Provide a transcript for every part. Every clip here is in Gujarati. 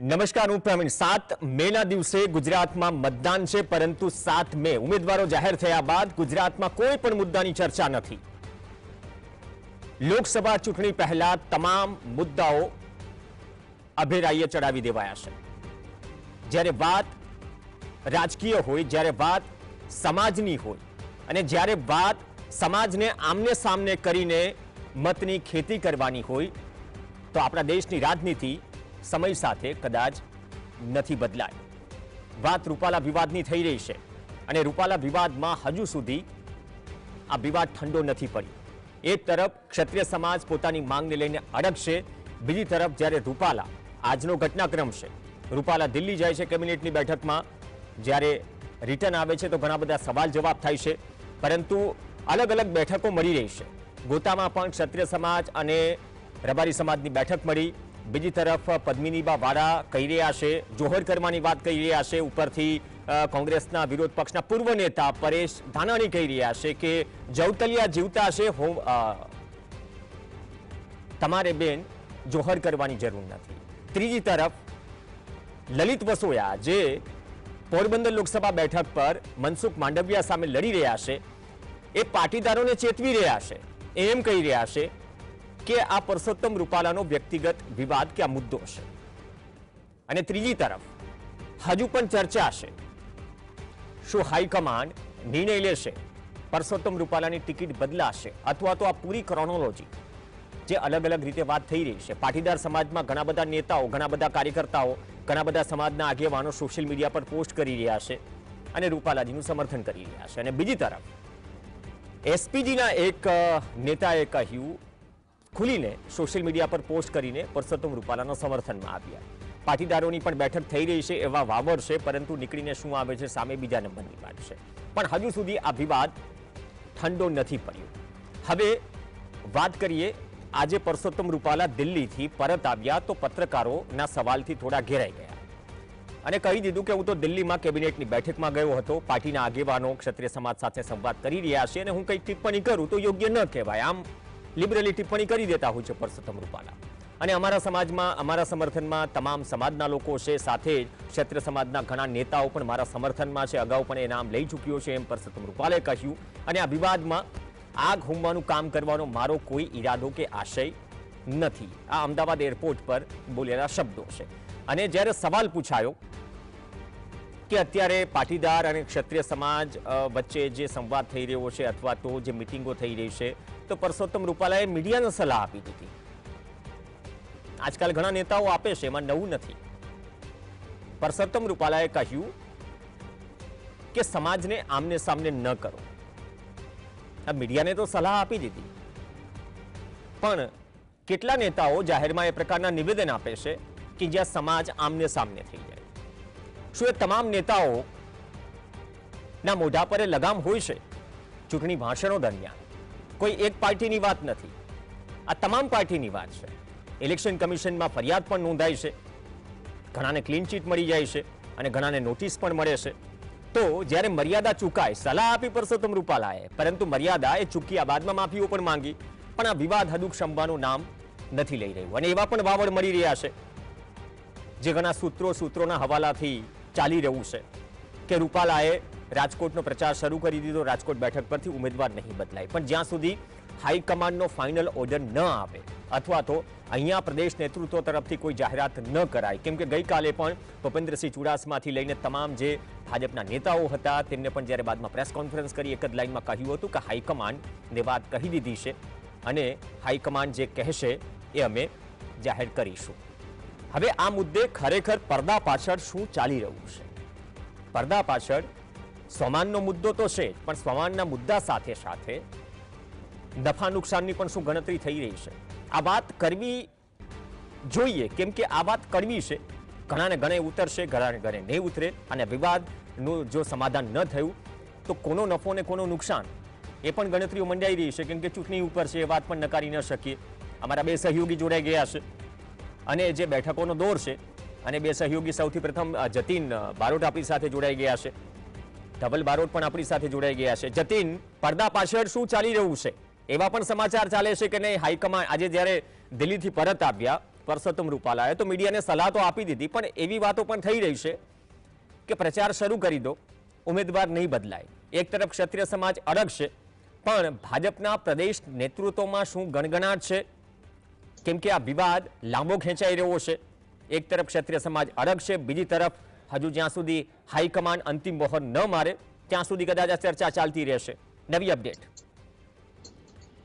નમસ્કાર, હું પ્રવીણ. સાત મેના દિવસે ગુજરાતમાં મતદાન છે, પરંતુ સાત મે ઉમેદવારો જાહેર થયા બાદ ગુજરાતમાં કોઈ પણ મુદ્દાની ચર્ચા નથી. લોકસભા ચૂંટણી પહેલા તમામ મુદ્દાઓ અભેરાઈએ ચડાવી દેવાયા છે. જ્યારે વાત રાજકીય હોય, જ્યારે વાત સમાજની હોય, અને જ્યારે વાત સમાજને આમને સામને કરીને મતની ખેતી કરવાની હોય, તો આપણા દેશની રાજનીતિ સમય સાથે કદાચ નથી બદલાય. વાત રૂપાલા વિવાદની થઈ રહી છે અને રૂપાલા વિવાદમાં હજુ સુધી આ વિવાદ ઠંડો નથી પડ્યો. એક તરફ ક્ષત્રિય સમાજ પોતાની માંગને લઈને અડગશે, બીજી તરફ જ્યારે રૂપાલા આજનો ઘટનાક્રમ છે, રૂપાલા દિલ્હી જાય છે કેબિનેટની બેઠકમાં, જ્યારે રિટર્ન આવે છે તો ઘણા બધા સવાલ જવાબ થાય છે, પરંતુ અલગ અલગ બેઠકો મળી રહી છે. ગોતામાં પણ ક્ષત્રિય સમાજ અને રબારી સમાજની બેઠક મળી બીજી તરફ પદ્મિનીબા વાળા કહી રહ્યા છે, જોહર કરવાની વાત કહી રહ્યા છે, ઉપરથી કોંગ્રેસના વિરોધ પક્ષના પૂર્વ નેતા પરેશ ધાનાણી કહી રહ્યા છે કે જવતલિયા જીવતા છે તમારે બેન જોહર કરવાની જરૂર નથી. ત્રીજી તરફ, લલિત વસોયા જે પોરબંદર લોકસભા બેઠક પર મનસુખ માંડવિયા સામે લડી રહ્યા છે, એ પાટીદારોને ચેતવી રહ્યા છે, એમ કહી રહ્યા છે કે આ પરસોત્તમ રૂપાલાનો વ્યક્તિગત વિવાદ કે આ મુદ્દો છે અને ત્રીજી તરફ, હજુ પણ ચર્ચા છે શું હાઈકમાન્ડ નિર્ણય લેશે? પરસોત્તમ રૂપાલાની ટિકિટ બદલાશે અથવા તો આ પૂરી ક્રોનોલોજી, જે અલગ અલગ રીતે વાત થઈ રહી છે, પાટીદાર સમાજમાં ઘણા બધા નેતાઓ, ઘણા બધા કાર્યકર્તાઓ, ઘણા બધા સમાજના આગેવાનો સોશિયલ મીડિયા પર પોસ્ટ કરી રહ્યા છે અને રૂપાલાજીનું સમર્થન કરી રહ્યા છે. અને બીજી તરફ, એસપીજીના એક નેતાએ કહ્યું ખુલીને સોશિયલ મીડિયા પર પોસ્ટ કરીને પરસોત્તમ રૂપાલાનો સમર્થનમાં આવ્યા. પાટીદારોની પણ બેઠક થઈ રહી છે એવા વાવર છે, પરંતુ નીકળીને શું આવે છે સામે બીજા નંબરની વાત છે. પણ હજુ સુધી આ વિવાદ ઠંડો નથી પડ્યો. હવે વાત કરીએ, આજે પરસોત્તમ રૂપાલા દિલ્હીથી પરત આવ્યા તો પત્રકારોના સવાલથી થોડા ઘેરાઈ ગયા. અને કહી દીધું કે હું તો દિલ્હીમાં કેબિનેટની બેઠકમાં ગયો હતો, પાર્ટીના આગેવાનો ક્ષત્રિય સમાજ સાથે સંવાદ કરી રહ્યા છે અને હું કંઈક ટિપ્પણી કરું તો યોગ્ય ન કહેવાય. આમ લિબરલી ટિપ્પણી કરી દેતા હોય છે પરસોત્તમ રૂપાલા. અને અમારા સમાજમાં, અમારા સમર્થનમાં તમામ સમાજના લોકો છે, સાથે જ ક્ષત્રિય સમાજના ઘણા નેતાઓ પણ મારા સમર્થનમાં છે. અગાઉ પણ એ નામ લઈ ચૂક્યો છે એમ પરસોત્તમ રૂપાલે કહ્યું. અને આ વિવાદમાં આગ હોમવાનું કામ કરવાનો મારો કોઈ ઈરાદો કે આશય નથી. આ અમદાવાદ એરપોર્ટ પર બોલેલા શબ્દો છે. અને જ્યારે સવાલ પૂછાયો કે અત્યારે પાટીદાર અને ક્ષત્રિય સમાજ વચ્ચે જે સંવાદ થઈ રહ્યો છે અથવા તો જે મિટિંગો થઈ રહી છે તો પરસોત્તમ રૂપાલાએ મીડિયાને સલાહ આપી દીધી. આજકાલ ઘણા નેતાઓ આપે છે, એમાં નવું નથી. પરસોત્તમ રૂપાલાએ કહ્યું કે સમાજને આમને સામને ન કરો. આ મીડિયાને તો સલાહ આપી દીધી. પણ કેટલા નેતાઓ જાહેરમાં એ પ્રકારના નિવેદન આપે છે કે જ્યાં સમાજ આમને સામને થઈ જાય? શું એ તમામ નેતાઓ ના મોઢા પર એ લગામ હોય છે? ચૂંટણી ભાષણો દરમિયાન. કોઈ એક પાર્ટીની વાત નથી. આ તમામ પાર્ટીની વાત છે. ઇલેક્શન કમિશનમાં ફરિયાદ પણ નોંધાય છે. ઘણાને ક્લીન ચીટ મળી જાય છે અને ઘણાને નોટિસ પણ મળે છે. તો જ્યારે મર્યાદા ચૂકાય, સલાહ આપી પરસોત્તમ રૂપાલાએ, પરંતુ મર્યાદા એ ચૂક્યા બાદમાં માફીઓ પણ માંગી. પણ આ વિવાદ હદુ ક્ષમવાનું નામ નથી લઈ રહ્યું. અને એવા પણ વાવડ મળી રહ્યા છે, જે ઘણા સૂત્રો સૂત્રોના હવાલાથી ચાલી રહ્યું છે કે રૂપાલાએ રાજકોટનો પ્રચાર શરૂ કરી દીધો. રાજકોટ બેઠક પરથી ઉમેદવાર નહીં બદલાય. પણ જ્યાં સુધી હાઈકમાન્ડનો ફાઇનલ ઓર્ડર ન આવે, અથવા તો અહીંયા પ્રદેશ નેતૃત્વ તરફથી કોઈ જાહેરાત ન કરાય, કેમ કે ગઈકાલે પણ ભૂપેન્દ્રસિંહ ચુડાસમાથી લઈને તમામ જે ભાજપના નેતાઓ હતા, તેમને પણ જ્યારે બાદમાં પ્રેસ કોન્ફરન્સ કરી, એક જ લાઇનમાં કહ્યું હતું કે હાઈકમાન્ડને વાત કહી દીધી છે અને હાઈકમાન્ડ જે કહેશે એ અમે જાહેર કરીશું. હવે આ મુદ્દે ખરેખર પડદા પાછળ શું ચાલી રહ્યું છે? પડદા પાછળ સ્વમાનનો મુદ્દો તો છે પણ સ્વમાનના મુદ્દા સાથે સાથે નફા નુકસાનની પણ શું ગણતરી થઈ રહી છે? આ વાત કરવી જોઈએ, કેમ કે આ વાત કરવી છે. ઘણાને ગણે ઉતરશે, ઘણાને ગણે નહીં ઉતરે, અને વિવાદનું જો સમાધાન ન થયું, તો કોનો નફો ને કોનો નુકસાન? એ પણ ગણતરીઓ મંડાઈ રહી છે, કેમ કે ચૂંટણી ઉપર છે, એ વાત પણ નકારી ન શકીએ. અમારા બે સહયોગી જોડાઈ ગયા છે. અને જે બેઠકોનો દોર છે, અને બે સહયોગી સૌથી પ્રથમ જતીન બારોટ સાથે જોડાઈ ગયા છે. ધવલ બારોટ પણ આપણી સાથે જોડાઈ ગયા છે. જતીન, પડદા પાછળ શું ચાલી રહ્યું છે? એવા પણ સમાચાર ચાલે છે કે નહીં? હાઈકમાન્ડ આજે જ્યારે દિલ્હીથી પરત આવ્યા, પરસોત્તમ રૂપાલાએ તો મીડિયાને સલાહ તો આપી દીધી, પણ એવી વાતો પણ થઈ રહી છે કે પ્રચાર શરૂ કરી દો, ઉમેદવાર નહીં બદલાય. એક તરફ ક્ષત્રિય સમાજ અડગ છે, પણ ભાજપના પ્રદેશ નેતૃત્વમાં શું ગણગણાટ છે? કેમ કે આ વિવાદ લાંબો ખેંચાઈ રહ્યો છે. એક તરફ ક્ષત્રિય સમાજ અડગ છે, બીજી તરફ હજુ જ્યાં સુધી હાઈકમાન્ડ અંતિમ મોહર ન મારે, ત્યાં સુધી કદાચ આ ચર્ચા ચાલતી રહેશે. નવી અપડેટ.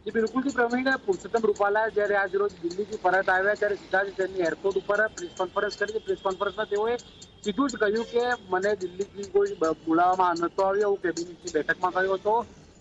જી પ્રવીણ. પુરુષોત્તમ રૂપાલા જ્યારે આજ રોજ દિલ્હીથી પરત આવ્યા, ત્યારે સીધા જ તેમની એરપોર્ટ ઉપર પ્રેસ કોન્ફરન્સ કરી. પ્રેસ કોન્ફરન્સમાં તેઓએ સીધું જ કહ્યું કે, મને દિલ્હીથી કોઈ બોલાવવામાં નહોતો આવ્યો. હું કેબિનેટની બેઠકમાં ગયો હતો.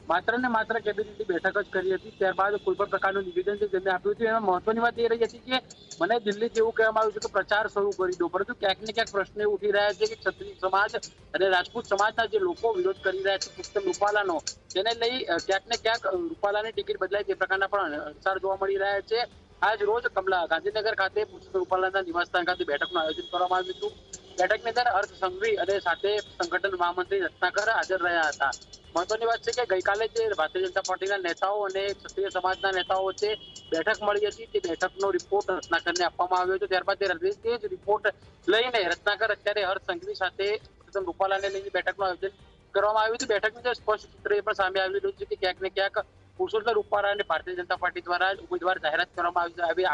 માત્ર ને માત્ર કેબિનેટની બેઠક જ કરી હતી. ત્યારબાદ કોઈ પણ પ્રકારનું નિવેદન છે જેમને આપ્યું હતું એમાં મહત્વની વાત એ રહી હતી કે મને દિલ્હીથી એવું કહેવામાં આવ્યું છે કે પ્રચાર શરૂ કરી દો. પરંતુ ક્યાંક ને ક્યાંક પ્રશ્ન ઉઠી રહ્યા છે કે ક્ષત્રિય સમાજ અને રાજપૂત સમાજના જે લોકો વિરોધ કરી રહ્યા છે પુષ્પમ રૂપાલાનો, તેને લઈ ક્યાંક ને ક્યાંક રૂપાલાની ટિકિટ બદલાય તે પ્રકારના પણ અણસાર જોવા મળી રહ્યા છે. આજ રોજ કમલા ગાંધીનગર ખાતે પુષ્પમ રૂપાલાના નિવાસસ્થાન ખાતે બેઠકનું આયોજન કરવામાં આવ્યું હતું. બેઠકની અંદર અર્થ સંઘવી અને સાથે સંગઠન મહામંત્રી રત્નાકર હાજર રહ્યા હતા. મહત્વની વાત છે કે ગઈકાલે જે ભારતીય જનતા પાર્ટીના નેતાઓ અને ક્ષત્રિય સમાજના નેતાઓ વચ્ચે બેઠક મળી હતી, તે બેઠકનો રિપોર્ટ રત્નાકરને આપવામાં આવ્યો હતો. ત્યારબાદ તે જ રિપોર્ટ લઈને રત્નાકર અત્યારે હર્ષ સંઘવી સાથે પુરુષોત્તમ રૂપાલાને લઈને બેઠકનું આયોજન કરવામાં આવ્યું હતું. બેઠકનું સ્પષ્ટ ચિત્ર એ પણ સામે આવી રહ્યું છે કે ક્યાંક ને ક્યાંક પુરુષોત્તમ રૂપાલા અને ભારતીય જનતા પાર્ટી દ્વારા ઉમેદવાર જાહેરાત કરવામાં આવી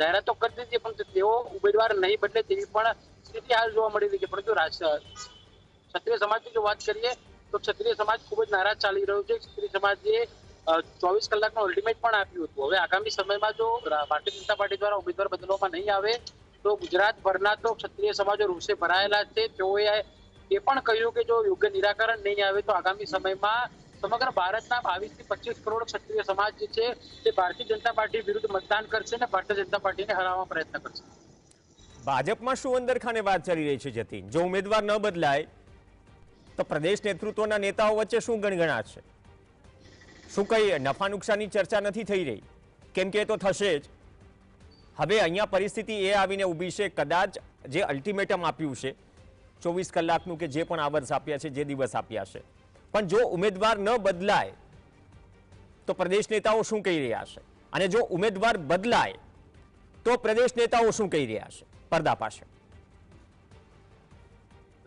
જાહેરાત કરી દીધી, પણ તેઓ ઉમેદવાર નહીં બદલે તેવી પણ સ્થિતિ હાલ જોવા મળી રહી છે. પરંતુ ક્ષત્રિય સમાજની જો વાત કરીએ, તો ક્ષત્રિય સમાજ ખૂબ જ નારાજ ચાલી રહ્યો છે. ક્ષત્રિય સમાજે ચોવીસ કલાકનો અલ્ટિમેટ પણ આપ્યું હતું. હવે આગામી સમયમાં જો ભારતીય જનતા પાર્ટી દ્વારા ઉમેદવાર બદલવામાં નહીં આવે, તો ગુજરાતભરના તો ક્ષત્રિય સમાજો રોષે ભરાયેલા છે. તેઓએ એ પણ કહ્યું કે જો યોગ્ય નિરાકરણ નહીં આવે, તો આગામી સમયમાં સમગ્ર ભારતના બાવીસથી પચીસ કરોડ ક્ષત્રિય સમાજ જે છે, તે ભારતીય જનતા પાર્ટી વિરુદ્ધ મતદાન કરશે અને ભારતીય જનતા પાર્ટીને હરાવવા પ્રયત્ન કરશે. ભાજપમાં શું અંદરખાને વાત ચાલી રહી છે જતીન? જો ઉમેદવાર ન બદલાય, તો પ્રદેશ નેતૃત્વના નેતાઓ વચ્ચે શું ગણગણાટ છે? શું કઈ નફા નુકસાનની ચર્ચા નથી થઈ રહી? કેમ કે એ તો થશે જ. હવે અહીંયા પરિસ્થિતિ એ આવીને ઊભી છે, કદાચ જે અલ્ટિમેટમ આપ્યું છે, ચોવીસ કલાકનું કે જે પણ આવર્સ આપ્યા છે, જે દિવસ આપ્યા છે. પણ જો ઉમેદવાર ન બદલાય, તો પ્રદેશ નેતાઓ શું કહી રહ્યા છે? અને જો ઉમેદવાર બદલાય, તો પ્રદેશ નેતાઓ શું કહી રહ્યા છે? પડદા પાસે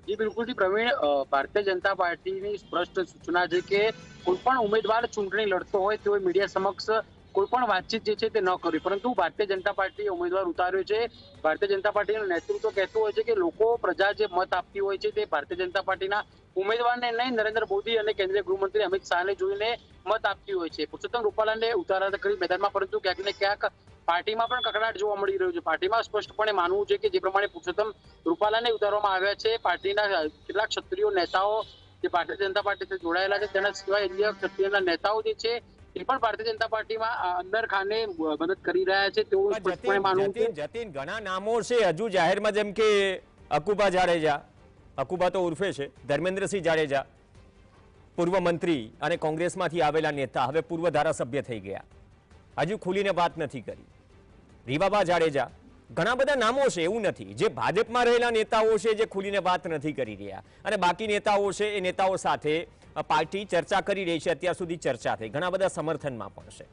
જી બિલકુલથી પ્રવીણ ભારતીય જનતા પાર્ટીની સ્પષ્ટ સૂચના છે કે કોઈ પણ ઉમેદવાર ચૂંટણી લડતો હોય તેઓ મીડિયા સમક્ષ કોઈ પણ વાતચીત જે છે તે ન કરવી. પરંતુ ભારતીય જનતા પાર્ટીએ ઉમેદવાર ઉતાર્યો છે. ભારતીય જનતા પાર્ટીનું નેતૃત્વ કહેતું હોય છે કે લોકો, પ્રજા જે મત આપતી હોય છે તે ભારતીય જનતા પાર્ટીના ઉમેદવારને નહીં, નરેન્દ્ર મોદી અને કેન્દ્રીય ગૃહમંત્રી અમિત શાહને જોઈને મત આપતી હોય છે. પુરુષોત્તમ રૂપાલાને ઉતારા કરી મેદાનમાં, પરંતુ ક્યાંક ને ક્યાંક પાર્ટીમાં પણ કકડાટ જોવા મળી રહ્યો છે. પાર્ટીમાં સ્પષ્ટપણે માનવું છે કે જે પ્રમાણે પુરુષોત્તમ રૂપાલાને ઉતારવામાં આવ્યા છે, પાર્ટીના કેટલાક ક્ષત્રિય નેતાઓ જે ભારતીય જનતા પાર્ટી જોડાયેલા છે, તેના સિવાય અન્ય ક્ષત્રિયના નેતાઓ જે છે એ પણ ભારતીય જનતા પાર્ટીમાં અંદર ખાને મદદ કરી રહ્યા છે. તેવું સ્પષ્ટપણે માનવું છે જતીન ઘણા નામો છે હજુ જાહેરમાં જેમ કે અકુબા જાડેજા. અકુબા તો ઉર્ફે છે. ધર્મેન્દ્રસિંહ જાડેજા પૂર્વ મંત્રી અને કોંગ્રેસમાંથી આવેલા નેતા. હવે પૂર્વ ધારાસભ્ય થઈ ગયા. હજુ ખુલીને વાત નથી કરી. રીવાબા જાડેજા ઘણા બધા નામો છે એવું નથી. જે ભાજપમાં રહેલા નેતાઓ છે જે ખુલીને વાત નથી કરી રહ્યા. અને બાકી નેતાઓ છે એ નેતાઓ સાથે પાર્ટી ચર્ચા કરી રહી છે. અત્યાર સુધી ચર્ચા થઈ. ઘણા બધા સમર્થનમાં પણ છે.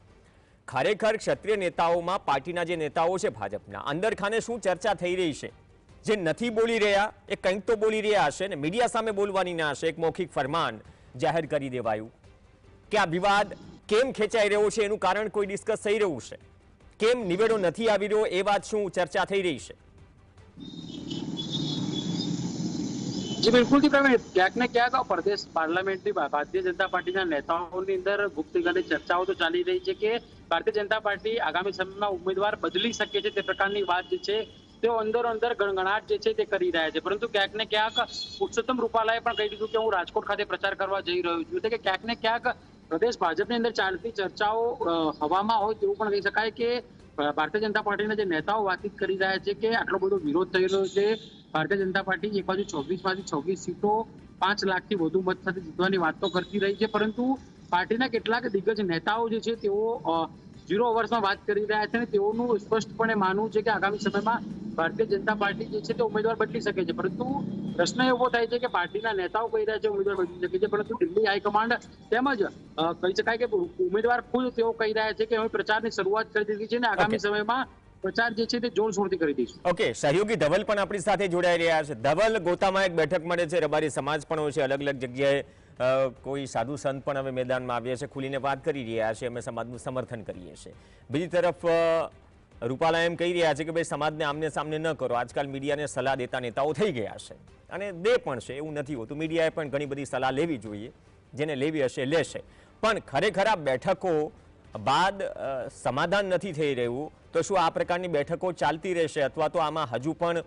ખરેખર ક્ષત્રિય નેતાઓમાં પાર્ટીના જે નેતાઓ છે ભાજપના, અંદર ખાને શું ચર્ચા થઈ રહી છે? જે નથી બોલી રહ્યા, એ કંઈક તો બોલી રહ્યા હશે ને મીડિયા સામે બોલવાની ના હશે. એક મૌખિક ફરમાન જાહેર કરી દેવાયું. કે આ વિવાદ કેમ ખેંચાઈ રહ્યો છે? એનું કારણ કોઈ ડિસ્કસ થઈ રહ્યું છે? કેમ નિવેડો નથી આવી રહ્યો? એ વાત શું ચર્ચા થઈ રહી છે? જી, બિલકુલ પ્રવીણ ક્યાંક ને ક્યાંક પ્રદેશ પાર્લામેન્ટની ભારતીય જનતા પાર્ટીના નેતાઓની અંદર ગુપ્તગાની ચર્ચાઓ તો ચાલી રહી છે કે ભારતીય જનતા પાર્ટી આગામી સમયમાં ઉમેદવાર બદલી શકે છે તે પ્રકારની વાત જે છે, તેઓ અંદર અંદર ગણગણાટ જે છે તે કરી રહ્યા છે. પરંતુ ક્યાંક ને ક્યાંક પુરુષોત્તમ રૂપાલાએ પણ કહી દીધું કે હું રાજકોટ ખાતે પ્રચાર કરવા જઈ રહ્યો છું. એટલે કે ક્યાંક ને ક્યાંક પ્રદેશ ભાજપની અંદર ચાલતી ચર્ચાઓ હવામાં હોય તેવું પણ કહી શકાય કે ભારતીય જનતા પાર્ટીના જે નેતાઓ વાતચીત કરી રહ્યા છે કે આટલો બધો વિરોધ થઈ રહ્યો છે ભારતીય જનતા પાર્ટી એક બાજુ છવ્વીસમાંથી છવ્વીસ સીટો પાંચ લાખથી વધુ મત સાથે જીતવાની વાત તો કરતી રહી છે. પરંતુ પાર્ટીના કેટલાક દિગ્ગજ નેતાઓ જે છે તેઓ ઝીરો ઓવર્સમાં વાત કરી રહ્યા છે અને તેઓનું સ્પષ્ટપણે માનવું છે કે આગામી સમયમાં ભારતીય જનતા પાર્ટી જે છે તે ઉમેદવાર બદલી શકે છે. પરંતુ પ્રશ્ન એવો થાય છે કે પાર્ટીના નેતાઓ કહી રહ્યા છે ઉમેદવાર બદલી શકે છે. પરંતુ દિલ્હી હાઈકમાન્ડ તેમજ કહી શકાય કે ઉમેદવાર ખુદ તેઓ કહી રહ્યા છે કે હવે પ્રચારની શરૂઆત કરી દીધી છે અને આગામી સમયમાં પ્રચાર જે છે તે જોરશોરથી કરી દઈશું. ઓકે, સહયોગી ધવલ પણ આપણી સાથે જોડાઈ રહ્યા છે. ધવલ, ગોતામાં એક બેઠક મળે છે. રબારી સમાજ પણ હોય છે. અલગ અલગ જગ્યાએ કોઈ સાધુ સંત પણ હવે મેદાનમાં આવ્યા છે. ખુલીને વાત કરી રહ્યા છે. અમે સમાજનું સમર્થન કરીએ છીએ. બીજી તરફ રૂપાલા એમ કહી રહ્યા છે કે, ભાઈ, સમાજને આમને સામને ન કરો. આજકાલ મીડિયાને સલાહ દેતા નેતાઓ થઈ ગયા છે. અને દે પણ છે. એવું નથી હોતું. મીડિયાએ પણ ઘણી બધી સલાહ લેવી જોઈએ. જેને લેવી હશે, લેશે. પણ ખરેખર આ બેઠકો બાદ સમાધાન નથી થઈ રહ્યું, તો શું આ પ્રકારની બેઠકો ચાલતી રહેશે? અથવા તો આમાં હજુ પણ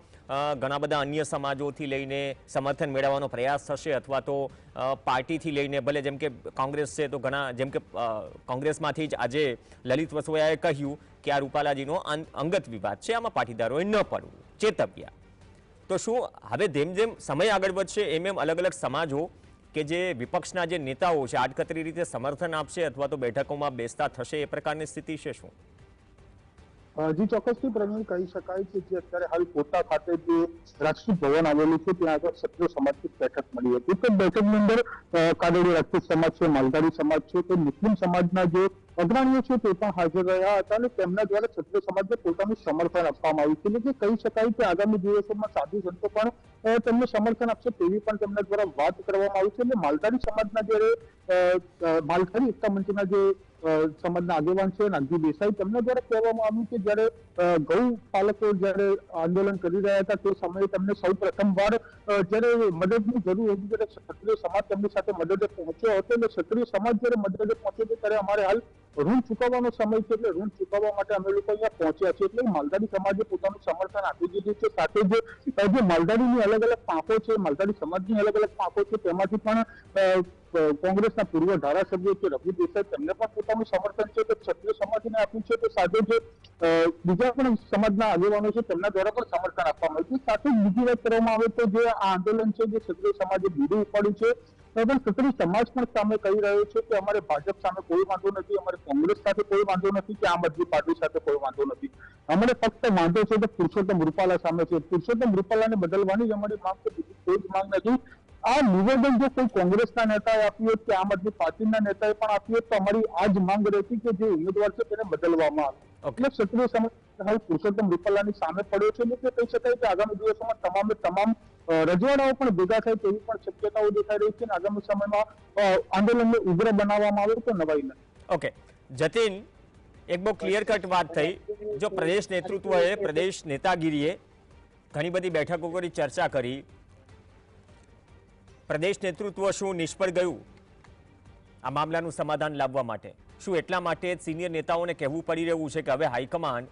ઘણા બધા અન્ય સમાજોથી લઈને સમર્થન મેળવવાનો પ્રયાસ થશે? અથવા તો પાર્ટીથી લઈને, ભલે જેમ કે કોંગ્રેસ છે તો ઘણા, જેમ કે કોંગ્રેસમાંથી જ આજે લલિત વસોયાએ કહ્યું કે આ રૂપાલાજીનો અંગત વિવાદ છે, આમાં પાટીદારોએ ન પડવું, ચેતવ્યા. તો શું હવે જેમ જેમ સમય આગળ વધશે, એમ એમ અલગ અલગ સમાજો કે જે વિપક્ષના જે નેતાઓ છે, આડકતરી રીતે સમર્થન આપશે અથવા તો બેઠકોમાં બેસતા થશે, એ પ્રકારની સ્થિતિ છે શું? જી, ચોક્કસથી પ્રવીણ કહી શકાય કે જે અત્યારે હાલ કોટા ખાતે જે રાજપૂત ભવન આવેલું છે, ત્યાં આગળ ક્ષત્રિય સમાજની બેઠક મળી હતી. તો બેઠકની અંદર કાદડી રાજપૂત સમાજ છે, માલધારી સમાજ છે, તો મુસ્લિમ સમાજના જે અગ્રણીઓ છે, તે પણ હાજર રહ્યા હતા અને તેમના દ્વારા ક્ષત્રિય સમાજને પોતાનું સમર્થન આપવામાં આવ્યું છે. એટલે કે કહી શકાય કે આગામી દિવસોમાં સાધુ સંતો પણ તેમને સમર્થન આપશે તેવી પણ તેમના દ્વારા વાત કરવામાં આવી છે. એટલે માલધારી સમાજના જ્યારે માલધારી એકતા મંચના જે સમાજના આગેવાન છે નાગજી દેસાઈ તેમના દ્વારા કહેવામાં આવ્યું કે જ્યારે ગૌ પાલકો જ્યારે આંદોલન કરી રહ્યા હતા, તે સમયે તેમને સૌ પ્રથમવાર જ્યારે મદદની જરૂર હતી, ત્યારે ક્ષત્રિય સમાજ તેમની સાથે મદદે પહોંચ્યો હતો. એટલે ક્ષત્રિય સમાજ જ્યારે મદદે પહોંચ્યો ત્યારે અમારે હાલ ઋણ ચૂકવવાનો સમય છે એટલે ઋણ ચૂકવવા માટે અમે લોકો અહીંયા પહોંચ્યા છીએ એટલે માલધારી સમાજે પોતાનું સમર્થન આપી દીધું છે. સાથે જ જે માલધારીની અલગ અલગ પાંખો છે, માલધારી સમાજની અલગ અલગ પાંખો છે, તેમાંથી પણ કોંગ્રેસના પૂર્વ ધારાસભ્યો છે રઘુ દેસાઈ, તેમને પણ પોતાનું સમર્થન છે. તે ક્ષત્રિય સમાજને આપ્યું છે. તો સાથે જ બીજા પણ સમાજના આગેવાનો છે, તેમના દ્વારા પણ સમર્થન આપવામાં આવ્યું છે. સાથે જ બીજી વાત કરવામાં આવે તો જે આ આંદોલન છે, જે ક્ષત્રિય સમાજે બીડું ઉપાડ્યું છે પણ ક્ષત્રિય સમાજ પણ સામે કહી રહ્યો છે કે અમારે ભાજપ સામે કોઈ વાંધો નથી, અમારે કોંગ્રેસ સાથે કોઈ વાંધો નથી કે આમ આદમી પાર્ટી સાથે કોઈ વાંધો નથી. અમારે ફક્ત વાંધો છે કે પુરુષોત્તમ રૂપાલા સામે છે. પુરુષોત્તમ રૂપાલાને બદલવાની જ અમારી માંગ છે, બીજી કોઈ જ માંગ નથી. આ નિવેદન જો કોઈ કોંગ્રેસના નેતાએ આપ્યું હોત કે આમ આદમી પાર્ટીના નેતાએ પણ આપ્યું હોત તો અમારી આ જ માંગ રહેતી કે જે ઉમેદવાર છે તેને બદલવામાં આવે. એટલે સમાજ હાલ પુરુષોત્તમ રૂપાલાની સામે પડ્યો છે એટલે કે કહી શકાય કે આગામી દિવસોમાં તમામે તમામ રજવાડાઓ પણ ભેગા થાય તેવી પણ શક્યતાઓ દેખાઈ રહી છે અને આગામી સમયમાં આંદોલનને ઉગ્ર બનાવવામાં આવે તો નવાઈ નથી. ઓકે જતીન એક બહુ ક્લિયર કટ વાત થઈ. જો પ્રદેશ નેતૃત્વએ પ્રદેશ નેતાગીરીએ ઘણી બધી બેઠકો કરી ચર્ચા કરી. પ્રદેશ નેતૃત્વ શું નિષ્ફળ ગયું? આ મામલાનું સમાધાન લાવવા માટે. શું એટલા માટે સિનિયર નેતાઓને કહેવું પડી રહ્યું છે કે હવે હાઈકમાન્ડ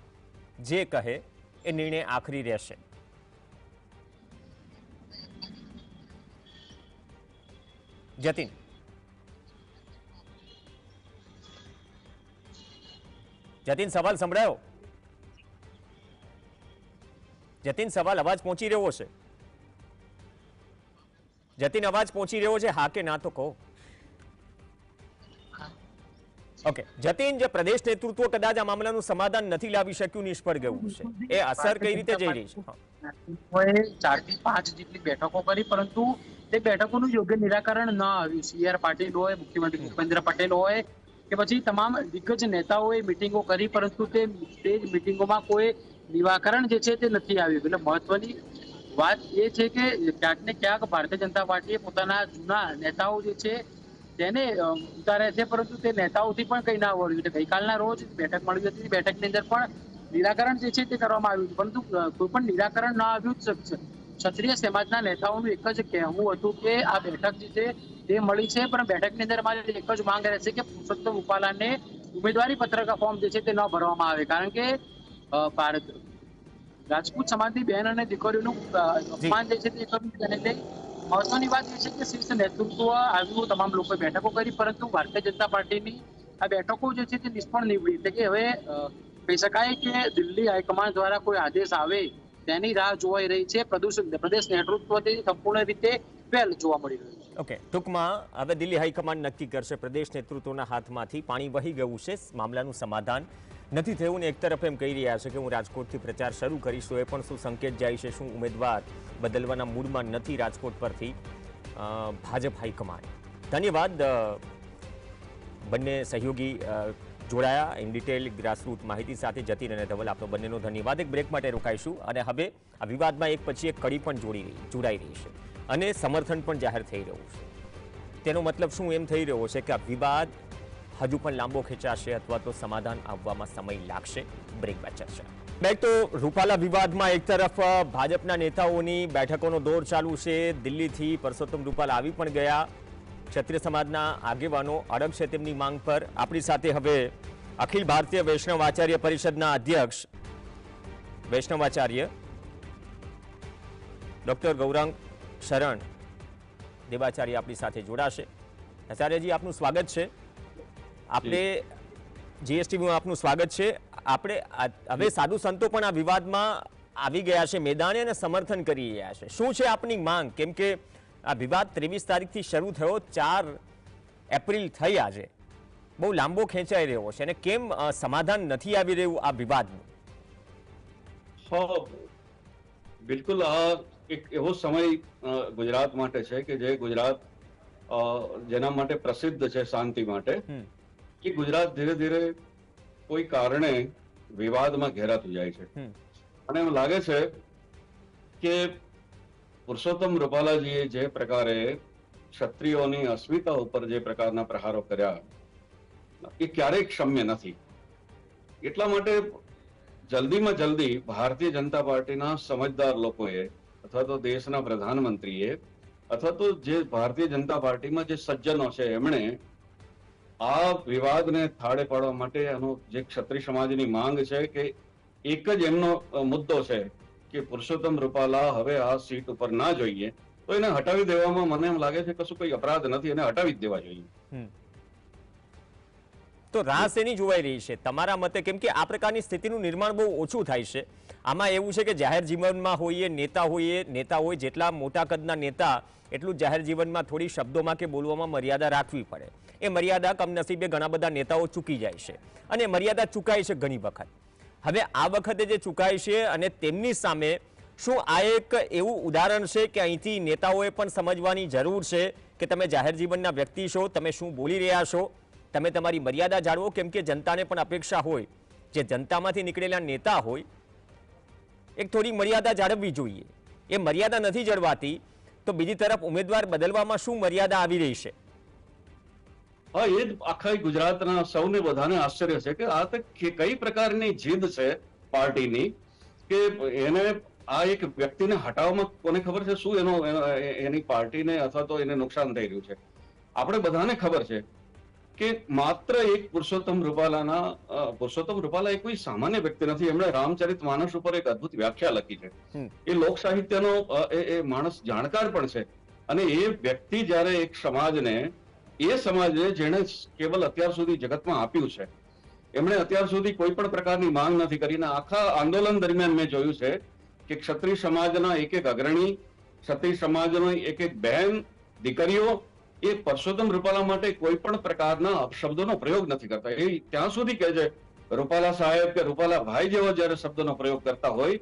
જે કહે એ નિર્ણય આખરી રહેશે? જતીન. જતીન, સવાલ સંભળાયો? જતીન, સવાલ અવાજ પહોંચી રહ્યો છે? જતીન, અવાજ પહોંચી રહ્યો છે? હા કે ના તો કહો. ઓકે જતીન જે પ્રદેશ નેતૃત્વ કદાચ આ મામલાનું સમાધાન નથી લાવી શક્યું નિષ્ફળ ગયું છે. એ અસર કઈ રીતે જઈ રહી છે? ચારથી પાંચ જેટલી બેઠકો કરી પરંતુ તે બેઠકોનું યોગ્ય નિરાકરણ ન આવ્યું. સી આર પાટીલ હોય મુખ્યમંત્રી ભૂપેન્દ્ર પટેલ હોય કે પછી તમામ દિગ્ગજ નેતાઓએ મિટિંગો કરી પરંતુ તે તે જ મિટિંગોમાં કોઈ નિરાકરણ જે છે તે નથી આવ્યું. એટલે મહત્વની વાત એ છે કે ક્યાંક ને ક્યાંક ભારતીય જનતા પાર્ટીએ પોતાના જૂના નેતાઓ જે છે તેને ઉતારે છે પરંતુ તે નેતાઓથી પણ કંઈ ના વળ્યું એટલે ગઈકાલના રોજ બેઠક મળી હતી બેઠકની અંદર પણ નિરાકરણ જે છે તે કરવામાં આવ્યું પરંતુ કોઈ પણ નિરાકરણ ન આવ્યું જ ક્ષત્રિય સમાજના નેતાઓનું એક જ કહેવું હતું કે આ બેઠક જે છે તે મળી છે પણ બેઠકની અંદર મારી એક જ માંગ રહેશે કે પુરુષોત્તમ રૂપાલાને ઉમેદવારી પત્રક ફોર્મ જે છે તે ન ભરવામાં આવે કારણ કે ભારત રાજપૂત સમાજની બહેન અને દીકરીઓનું અપમાન જે છે તે કરવું તેને લઈ મહત્વની વાત એ છે કે શીર્ષ નેતૃત્વ આવ્યું તમામ લોકોએ બેઠકો કરી, પરંતુ ભારતીય જનતા પાર્ટીની આ બેઠકો જે છે તે નિષ્ફળ નીવડી. એટલે કે હવે કહી શકાય કે દિલ્હી હાઈકમાન્ડ દ્વારા કોઈ આદેશ આવે, તેની રાહ જોવાઈ રહી છે. પ્રદૂષણ, પ્રદેશ નેતૃત્વ સંપૂર્ણ રીતે ફેલ જોવા મળી રહ્યું છે. ઓકે, ટૂંકમાં હવે દિલ્હી હાઈકમાન્ડ નક્કી કરશે. પ્રદેશ નેતૃત્વના હાથમાંથી પાણી વહી ગયું છે. મામલાનું સમાધાન નથી થયું ને એક તરફ એમ કહી રહ્યા છે કે હું રાજકોટથી પ્રચાર શરૂ કરીશ, તો એ પણ શું સંકેત જાય છે, શું ઉમેદવાર બદલવાના મૂડમાં નથી રાજકોટ પરથી ભાજપ હાઈકમાન્ડ. ધન્યવાદ બંને સહયોગી જોડાયા. ઇન ડિટેલ ગ્રાસરૂટ માહિતી સાથે જતીન અને ધવલ, આપનો બંનેનો ધન્યવાદ. એક બ્રેક માટે રોકાઈશું અને હવે આ વિવાદમાં એક પછી એક કડી પણ જોડી જોડાઈ રહી છે. અને સમર્થન પણ જાહેર થઈ રહ્યું છે. તેનો મતલબ શું એમ થઈ રહ્યો છે કે આ વિવાદ હજુ પણ લાંબો ખેંચાશે અથવા તો સમાધાન આવવામાં સમય લાગશે? બ્રેક બાદ ચર્ચા. બેક તો રૂપાલા વિવાદમાં એક તરફ ભાજપના નેતાઓની બેઠકોનો દોર ચાલુ છે. દિલ્હીથી પરસોત્તમ રૂપાલા આવી પણ ગયા. ક્ષત્રિય સમાજના આગેવાનો અડગ છે તેમની માંગ પર. આપણી સાથે હવે અખિલ ભારતીય વૈષ્ણવ આચાર્ય પરિષદના અધ્યક્ષ વૈષ્ણવાચાર્ય ડોક્ટર ગૌરાંગ શરણ દેવાચાર્ય આપણી સાથે જોડાશે. આચાર્યજી આપનું સ્વાગત છે. આપણે જીએસટીમાં આપનું સ્વાગત છે. આપણે હવે સાધુ સંતો પણ આ વિવાદમાં આવી ગયા છે મેદાને અને સમર્થન કરી રહ્યા છે. શું છે આપની માંગ? કેમ કે આ વિવાદ ત્રેવીસ તારીખથી શરૂ થયો ચાર એપ્રિલ થઈ આજે. બહુ લાંબો ખેંચાઈ રહ્યો છે અને કેમ સમાધાન નથી આવી રહ્યું આ વિવાદનું? બિલકુલ આ એક એવો સમય ગુજરાત માટે છે કે જે ગુજરાત જેના માટે પ્રસિદ્ધ છે શાંતિ માટે કે ગુજરાત ધીરે ધીરે કોઈ કારણે વિવાદમાં ઘેરાતું જાય છે. અને એમ લાગે છે કે પુરુષોત્તમ રૂપાલાજીએ જે પ્રકારે ક્ષત્રિયોની અસ્મિતા ઉપર જે પ્રકારના પ્રહારો કર્યા એ ક્યારેય ક્ષમ્ય નથી. એટલા માટે જલ્દીમાં જલ્દી ભારતીય જનતા પાર્ટીના સમજદાર લોકોએ અથવા તો દેશના પ્રધાનમંત્રીએ, અથવા તો જે ભારતીય જનતા પાર્ટીમાં જે સજ્જનો છે, એમણે આ વિવાદને થાળે પાડવા માટે એનો જે ક્ષત્રિય સમાજની માંગ છે કે એક જ એમનો મુદ્દો છે કે પુરુષોત્તમ રૂપાલા હવે આ સીટ ઉપર ના જોઈએ, તો એને હટાવી દેવામાં મને એમ લાગે છે કશું કોઈ અપરાધ નથી, એને હટાવી જ દેવા જોઈએ. તો રાહ એની જોવાઈ રહી છે. તમારા મતે કેમ કે આ પ્રકારની સ્થિતિનું નિર્માણ બહુ ઓછું થાય છે? આમાં એવું છે કે જાહેર જીવનમાં હોઈએ, નેતા હોઈએ, નેતા હોય જેટલા મોટા કદના નેતા, એટલું જાહેર જીવનમાં થોડી શબ્દોમાં કે બોલવામાં મર્યાદા રાખવી પડે. એ મર્યાદા કમનસીબે ઘણા બધા નેતાઓ ચૂકી જાય છે. અને મર્યાદા ચૂકાય છે ઘણી વખત. હવે આ વખતે જે ચૂકાય છે અને તેમની સામે શું આ એક એવું ઉદાહરણ છે કે અહીંથી નેતાઓએ પણ સમજવાની જરૂર છે કે તમે જાહેર જીવનના વ્યક્તિ છો, તમે શું બોલી રહ્યા છો? તમે તમારી મર્યાદા જાળવો કેમ કે જનતાને પણ અપેક્ષા હોય. જે જનતામાંથી નીકળેલા નેતા હોય, એક થોડી મર્યાદા જાળવવી જોઈએ. એ મર્યાદા નથી જળવાતી, તો બીજી તરફ ઉમેદવાર બદલવામાં શું મર્યાદા આવી રહી છે? હા, એ જ આખા ગુજરાતના સૌને બધાને આશ્ચર્ય છે કે આ તો કઈ પ્રકારની જીદ છે પાર્ટીની કે એને આ એક વ્યક્તિને હટાવવામાં કોને ખબર છે? શું એનો એનો- પાર્ટીને અથવા તો એને નુકસાન થઈ રહ્યું છે? આપણે બધાને ખબર છે કે માત્ર એક પુરુષોત્તમ રૂપાલાના પુરુષોત્તમ રૂપાલા એ કોઈ સામાન્ય વ્યક્તિ નથી. એમણે રામચરિત માનસ ઉપર એક અદભુત વ્યાખ્યા લખી છે. એ લોક સાહિત્યનો એ એ માણસ જાણકાર પણ છે. અને એ વ્યક્તિ જ્યારે એક સમાજને એ સમાજે જેણે કેવલ અત્યાર સુધી જગતમાં આપ્યું છે એમણે અત્યાર સુધી કોઈ પણ પ્રકારની માંગ નથી કરીને આખા આંદોલન દરમિયાન મેં જોયું છે કે ક્ષત્રિય સમાજના એક એક અગ્રણી ક્ષત્રિય સમાજનો એક એક બહેન દીકરીઓ એ પરસોત્તમ રૂપાલા માટે કોઈ પણ પ્રકારના અપશબ્દોનો પ્રયોગ નથી કરતા. એ ત્યાં સુધી કહે છે, રૂપાલા સાહેબ કે રૂપાલા ભાઈ જેવો જ્યારે શબ્દનો પ્રયોગ કરતા હોય,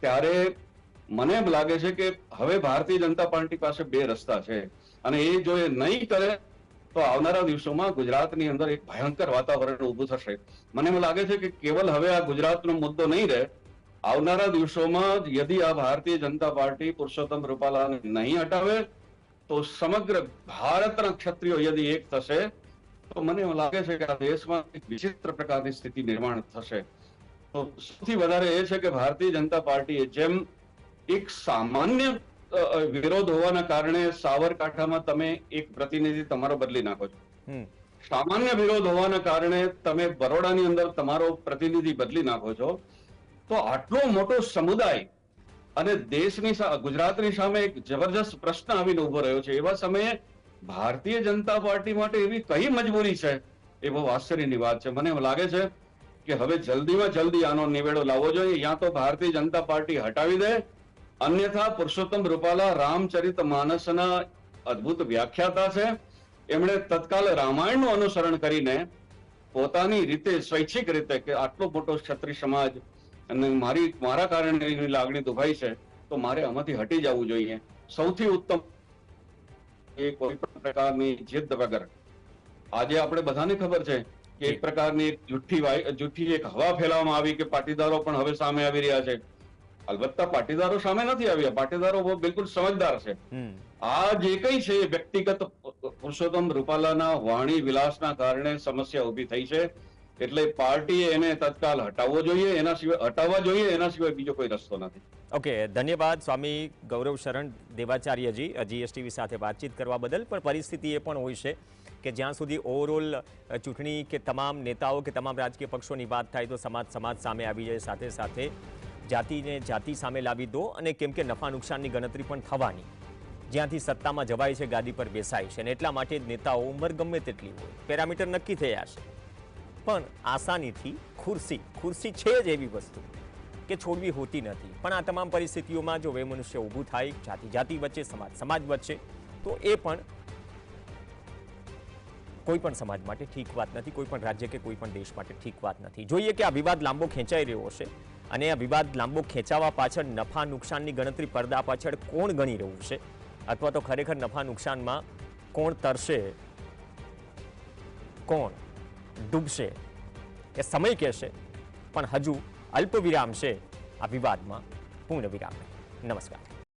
ત્યારે મને એમ લાગે છે કે હવે ભારતીય જનતા પાર્ટી પાસે બે રસ્તા છે. અને એ જો એ નહીં કરે, તો આવનારા દિવસોમાં ગુજરાતની અંદર એક ભયંકર વાતાવરણ ઊભું થશે. મને એમ લાગે છે કે કેવલ હવે આ ગુજરાતનો મુદ્દો નહીં રહે, આવનારા દિવસોમાં યદિ આ ભારતીય જનતા પાર્ટી પુરુષોત્તમ રૂપાલાને નહીં હટાવે તો સમગ્ર ભારતના ક્ષત્રિયો યદિ એક થશે તો મને એવું લાગે છે કે આ દેશમાં એક વિચિત્ર પ્રકારની સ્થિતિ નિર્માણ થશે. તો સૌથી વધારે એ છે કે ભારતીય જનતા પાર્ટીએ જેમ એક સામાન્ય વિરોધ હોવાના કારણે સાવરકાંઠામાં તમે એક પ્રતિનિધિ તમારો બદલી નાખો છો. સામાન્ય વિરોધ હોવાના કારણે તમે બરોડાની અંદર તમારો પ્રતિનિધિ બદલી નાખો છો. તો આટલો મોટો સમુદાય અને દેશની ગુજરાતની સામે એક જબરજસ્ત પ્રશ્ન આવીને ઊભો રહ્યો છે. એવા સમયે ભારતીય જનતા પાર્ટી માટે એવી કઈ મજબૂરી છે એ બહુ આશ્ચર્યની વાત છે. મને લાગે છે કે હવે જલ્દીમાં જલ્દી આનો નિવેડો લાવવો જોઈએ. યા તો ભારતીય જનતા પાર્ટી હટાવી દે, અન્યથા પુરુષોત્તમ રૂપાલા રામચરિત માનસના અદ્ભુત વ્યાખ્યાતા છે. એમણે તત્કાલ રામાયણનું અનુસરણ કરીને પોતાની રીતે સ્વૈચ્છિક રીતે કે આટલો મોટો ક્ષત્રિય સમાજ અને મારી મારા કારણે એની લાગણી દુભાઈ છે તો મારે આમાંથી હટી જવું જોઈએ. સૌથી ઉત્તમ એ કોઈ પણ પ્રકારની જીદ વગર. આજે આપણે બધાને ખબર છે કે એક પ્રકારની એક જુઠ્ઠી જુઠ્ઠી એક હવા ફેલાવવામાં આવી કે પાટીદારો પણ હવે સામે આવી રહ્યા છે. અલબત્તા પાટીદારો સામે નથી આવ્યા. પાટીદારો બિલકુલ સમજદાર છે. આ જે કઈ છે વ્યક્તિગત પુરુષોત્તમ રૂપાલાના વાણી વિલાસના કારણે સમસ્યા ઊભી થઈ છે. એટલે પાર્ટીએ એને તત્કાલ હટાવવો જોઈએ, એના સિવાય હટાવવા જોઈએ, એના સિવાય બીજો કોઈ રસ્તો નથી. ઓકે, ધન્યવાદ સ્વામી ગૌરવ શરણ દેવાચાર્યજી જીએસટીવી સાથે વાતચીત કરવા બદલ, પણ પરિસ્થિતિ એ પણ હોય છે કે જ્યાં સુધી ઓવરઓલ ચૂંટણી કે તમામ નેતાઓ કે તમામ રાજકીય પક્ષોની વાત થાય તો સમાજ સમાજ સામે આવી જાય, સાથે સાથે જાતિને જાતિ સામે લાવી દો અને કેમ કે નફા નુકસાનની ગણતરી પણ થવાની. જ્યાંથી સત્તામાં જવાય છે, ગાદી પર બેસાય છે અને એટલા માટે જ નેતાઓ ઉંમર ગમે તેટલી હોય. પેરામીટર નક્કી થયા છે. પણ આસાનીથી ખુરશી ખુરશી છે જ એવી વસ્તુ કે છોડવી હોતી નથી. પણ આ તમામ પરિસ્થિતિઓમાં જો વૈમનુષ્ય ઊભું થાય જાતિ જાતિ વચ્ચે, સમાજ સમાજ વચ્ચે, તો એ પણ કોઈ પણ સમાજ માટે ઠીક વાત નથી, કોઈ પણ રાજ્ય કે કોઈ પણ દેશ માટે ઠીક વાત નથી. જોઈએ કે આ વિવાદ લાંબો ખેંચાઈ રહ્યો છે અને આ વિવાદ લાંબો ખેંચાવા પાછળ નફા નુકસાનની ગણતરી પડદા પાછળ કોણ ગણી રહ્યું છે અથવા તો ખરેખર નફા નુકસાનમાં કોણ તરશે? કોણ? ડૂબશે એ સમય કહેશે પણ હજુ અલ્પ વિરામ છે આ વિવાદમાં. પૂર્ણ વિરામ. નમસ્કાર.